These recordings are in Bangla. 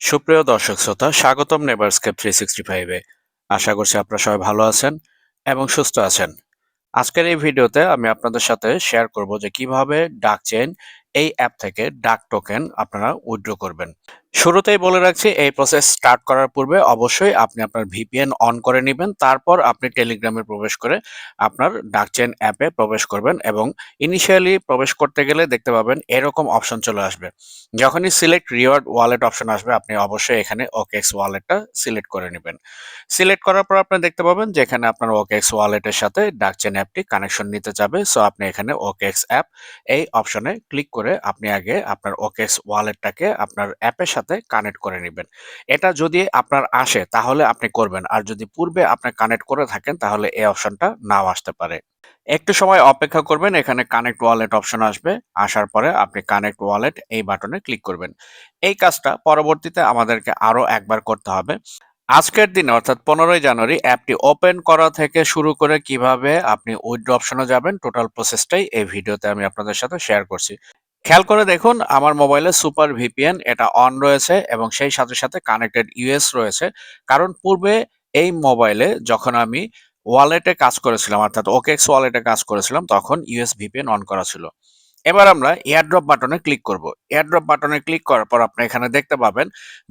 সুপ্রিয় দর্শক শ্রোতা, স্বাগতম নেভারস্কেপ থ্রি সিক্সটি ফাইভে আশা করছি আপনারা সবাই ভালো আছেন এবং সুস্থ আছেন। আজকের এই ভিডিওতে আমি আপনাদের সাথে শেয়ার করব যে কীভাবে ডাক চেন এই অ্যাপ থেকে ডাক টোকেন আপনারা উইথড্র করবেন। শুরুতেই বলে রাখছি, এই প্রসেস স্টার্ট করার পূর্বে অবশ্যই আপনি আপনার ভিপিএন অন করে নেবেন। তারপর আপনি টেলিগ্রামে প্রবেশ করে আপনার ডাকচেন অ্যাপে প্রবেশ করবেন এবং ইনিশিয়ালি প্রবেশ করতে গেলে দেখতে পাবেন এরকম অপশন চলে আসবে। যখনই সিলেক্ট রিওয়ার্ড ওয়ালেট অপশন আসবে, আপনি অবশ্যই এখানে ওকেক্স ওয়ালেটটা সিলেক্ট করে নেবেন। সিলেক্ট করার পর আপনি দেখতে পাবেন যে এখানে আপনার ওকেক্স ওয়ালেটের সাথে ডাকচেন অ্যাপটি কানেকশন নিতে যাবে। সো আপনি এখানে ওকেক্স অ্যাপ এই অপশনে ক্লিক করে আপনি আগে আপনার ওকেক্স ওয়ালেটটাকে আপনার অ্যাপের সাথে কানেক্ট করে নেবেন। এটা যদি আপনার আসে, তাহলে আপনি করবেন। আর যদি পূর্বে আপনি কানেক্ট করে থাকেন, তাহলে এই অপশনটা নাও আসতে পারে। একটু সময় অপেক্ষা করবেন, এখানে কানেক্ট ওয়ালেট অপশন আসবে। আসার পরে আপনি কানেক্ট ওয়ালেট এই বাটনে ক্লিক করবেন। এই কাজটা পরবর্তীতে আমাদেরকে আরও একবার করতে হবে। আজকের দিনে, অর্থাৎ পনেরোই জানুয়ারি, অ্যাপটি ওপেন করা থেকে শুরু করে কীভাবে আপনি উইথড্র অপশনে যাবেন টোটাল প্রসেসটাই এই ভিডিওতে আমি আপনাদের সাথে শেয়ার করছি। খেয়াল করে দেখুন, আমার মোবাইলে সুপার ভিপিএন এটা অন রয়েছে এবং সেই সাথে সাথে কানেক্টেড ইউএস রয়েছে। কারণ পূর্বে এই মোবাইলে যখন আমি ওয়ালেটে কাজ করেছিলাম, অর্থাৎ ওকেক্স ওয়ালেটে কাজ করেছিলাম, তখন ইউএস ভিপিএন অন করা ছিল। এবার আমরা এয়ারড্রপ বাটনে ক্লিক করব। এয়ারড্রপ বাটনে ক্লিক করার পর আপনি এখানে দেখতে পাবেন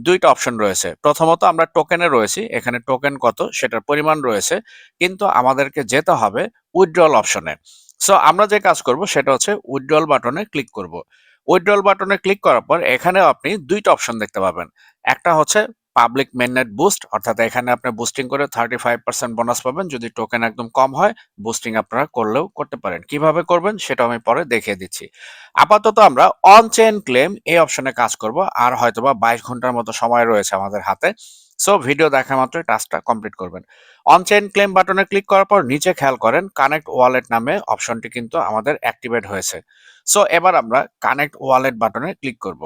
দুইটা অপশন রয়েছে। প্রথমত আমরা টোকেনে রয়েছি, এখানে টোকেন কত সেটার পরিমাণ রয়েছে। কিন্তু আমাদেরকে যেতে হবে উইথড্রল অপশনে। সো আমরা যে কাজ করব সেটা হচ্ছে উইথড্রল বাটনে ক্লিক করব। উইথড্রল বাটনে ক্লিক করার পর এখানেও আপনি দুইটা অপশন দেখতে পাবেন। একটা হচ্ছে পাবলিক মেননেট বুস্ট অর্থাৎ এখানে আপনি বুস্টিং করে থার্টি ফাইভ পার্সেন্ট বোনাস পাবেন। যদি টোকেন একদম কম হয় বুস্টিং আপনারা করলেও করতে পারেন। কীভাবে করবেন সেটা আমি পরে দেখিয়ে দিচ্ছি। আপাতত আমরা অন চেন ক্লেম এই অপশনে কাজ করব। আর হয়তোবা বাইশ ঘণ্টার মতো সময় রয়েছে আমাদের হাতে। সো ভিডিও দেখা মাত্রই টাস্কটা কমপ্লিট করবেন। অন চেইন ক্লেম বাটনে ক্লিক করার পর নিচে খেয়াল করেন কানেক্ট ওয়ালেট নামে অপশনটি কিন্তু আমাদের অ্যাক্টিভেট হয়েছে। সো এবার আমরা কানেক্ট ওয়ালেট বাটনে ক্লিক করব।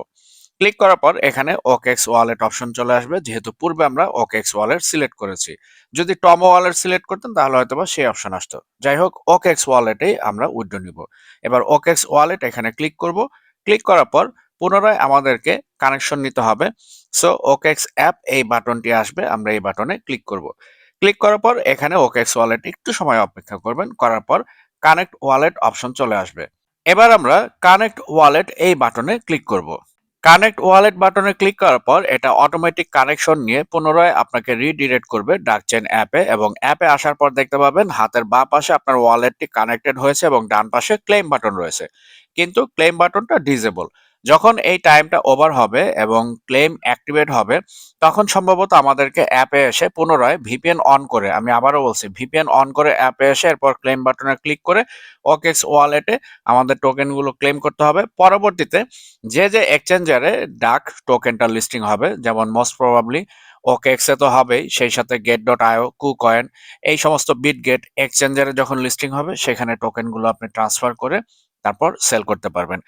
ক্লিক করার পর এখানে ওকেক্স ওয়ালেট অপশন চলে আসবে, যেহেতু পূর্বে আমরা ওকেক্স ওয়ালেট সিলেক্ট করেছি। যদি টমো ওয়ালেট সিলেক্ট করতেন, তাহলে হয়তো বা সেই অপশন আসতো। যাই হোক ওকেক্স ওয়ালেটেই আমরা উইড্রো নিব। এবার ওকেক্স ওয়ালেট এখানে ক্লিক করব। ক্লিক করার পর পুনরায় আমাদেরকে কানেকশন নিতে হবে। সো ওকেক্স অ্যাপ এই বাটনটি আসবে, আমরা এই বাটনে ক্লিক করব। ক্লিক করার পর এখানে ওকেক্স ওয়ালেট একটু সময় অপেক্ষা করবেন, করার পর কানেক্ট ওয়ালেট অপশন চলে আসবে। এবার আমরা কানেক্ট ওয়ালেট এই বাটনে ক্লিক করব। কানেক্ট ওয়ালেট বাটনে ক্লিক করার পর এটা অটোমেটিক কানেকশন নিয়ে পুনরায় আপনাকে রিডিরেক্ট করবে ডাকচেন অ্যাপে এবং অ্যাপে আসার পর দেখতে পাবেন হাতের বাঁ পাশে আপনার ওয়ালেটটি কানেক্টেড হয়েছে এবং ডান পাশে ক্লেম বাটন রয়েছে। কিন্তু ক্লেম বাটনটা ডিজেবল যখন এই টাইমটা ওভার হবে এবং ক্লেম অ্যাক্টিভেট হবে, তখন সম্ভবত আমাদেরকে অ্যাপে এসে পুনরায় ভিপিএন অন করে, আমি আবারও বলছি ভিপিএন অন করে অ্যাপে এসে এরপর ক্লেম বাটনে ক্লিক করে ওকেক্স ওয়ালেটে আমাদের টোকেনগুলো ক্লেম করতে হবে। পরবর্তীতে যে যে এক্সচেঞ্জারে ডাক টোকেনটা লিস্টিং হবে, যেমন মোস্ট প্রবাবলি ওকেক্সে তো হবেই, সেই সাথে গেট ডট আয়ো কু কয়েন এই সমস্ত বিট গেট এক্সচেঞ্জারে যখন লিস্টিং হবে, সেখানে টোকেনগুলো আপনি ট্রান্সফার করে তারপর সেল করতে পারবেন।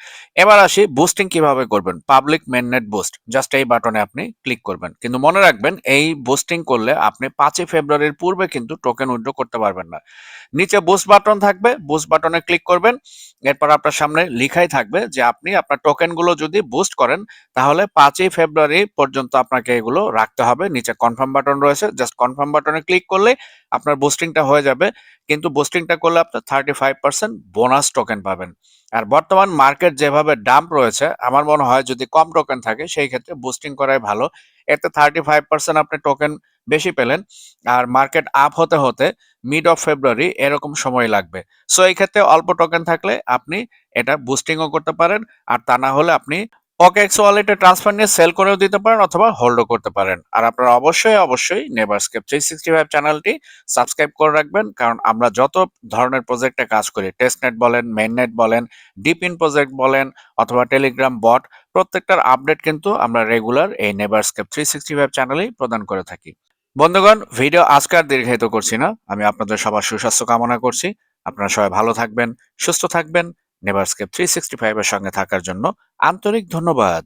এবার আসি বুস্টিং কীভাবে করবেন? পাবলিক মেননেট বুস্ট জাস্ট এই বাটনে আপনি ক্লিক করবেন। কিন্তু মনে রাখবেন, এই বুস্টিং করলে আপনি পাঁচই ফেব্রুয়ারির পূর্বে কিন্তু টোকেন উইড্রো করতে পারবেন না। নিচে বুস্ট বাটন থাকবে বুস্ট বাটনে ক্লিক করবেন। এরপর আপনার সামনে লিখাই থাকবে যে আপনি আপনার টোকেনগুলো যদি বুস্ট করেন, তাহলে পাঁচই ফেব্রুয়ারি পর্যন্ত আপনাকে এগুলো রাখতে হবে। নিচে কনফার্ম বাটন রয়েছে জাস্ট কনফার্ম বাটনে ক্লিক করলে আপনার বুস্টিংটা হয়ে যাবে, কিন্তু বুস্টিংটা করলে আপনি thirty five percent bonus token পাবেন। আর বর্তমান মার্কেট যেভাবে ডাম্প রয়েছে, আমার মনে হয় যদি কম টোকেন থাকে, সেই ক্ষেত্রে বুস্টিং করাই ভালো। এতে থার্টি ফাইভ পার্সেন্ট আপনি টোকেন বেশি পেলেন। আর মার্কেট আপ হতে হতে মিড অফ ফেব্রুয়ারি এরকম সময় লাগবে। সো এই ক্ষেত্রে অল্প টোকেন থাকলে আপনি এটা বুস্টিংও করতে পারেন। আর তা না হলে আপনি ওকেক্স ওয়ালেটে ট্রান্সফার নিয়ে সেল করেও দিতে পারেন অথবা হোল্ডও করতে পারেন। আর আপনারা অবশ্যই অবশ্যই নেভারস্কেপ থ্রি সিক্সটি ফাইভ চ্যানেলটি সাবস্ক্রাইব করে রাখবেন, কারণ আমরা যত ধরনের প্রজেক্টে কাজ করি টেস্টনেট বলেন মেইননেট বলেন ডিপ ইন প্রজেক্ট বলেন, অথবা টেলিগ্রাম বট প্রত্যেকটার আপডেট কিন্তু আমরা রেগুলার এই নেভারস্কেপ থ্রি সিক্সটি ফাইভ চ্যানেলেই প্রদান করে থাকি। বন্ধুগণ ভিডিও আজকে আর দীর্ঘায়িত করছি না। আমি আপনাদের সবার সুস্বাস্থ্য কামনা করছি। আপনারা সবাই ভালো থাকবেন, সুস্থ থাকবেন। নেভারস্কেপ থ্রি সিক্সটি ফাইভের সঙ্গে থাকার জন্য আন্তরিক ধন্যবাদ।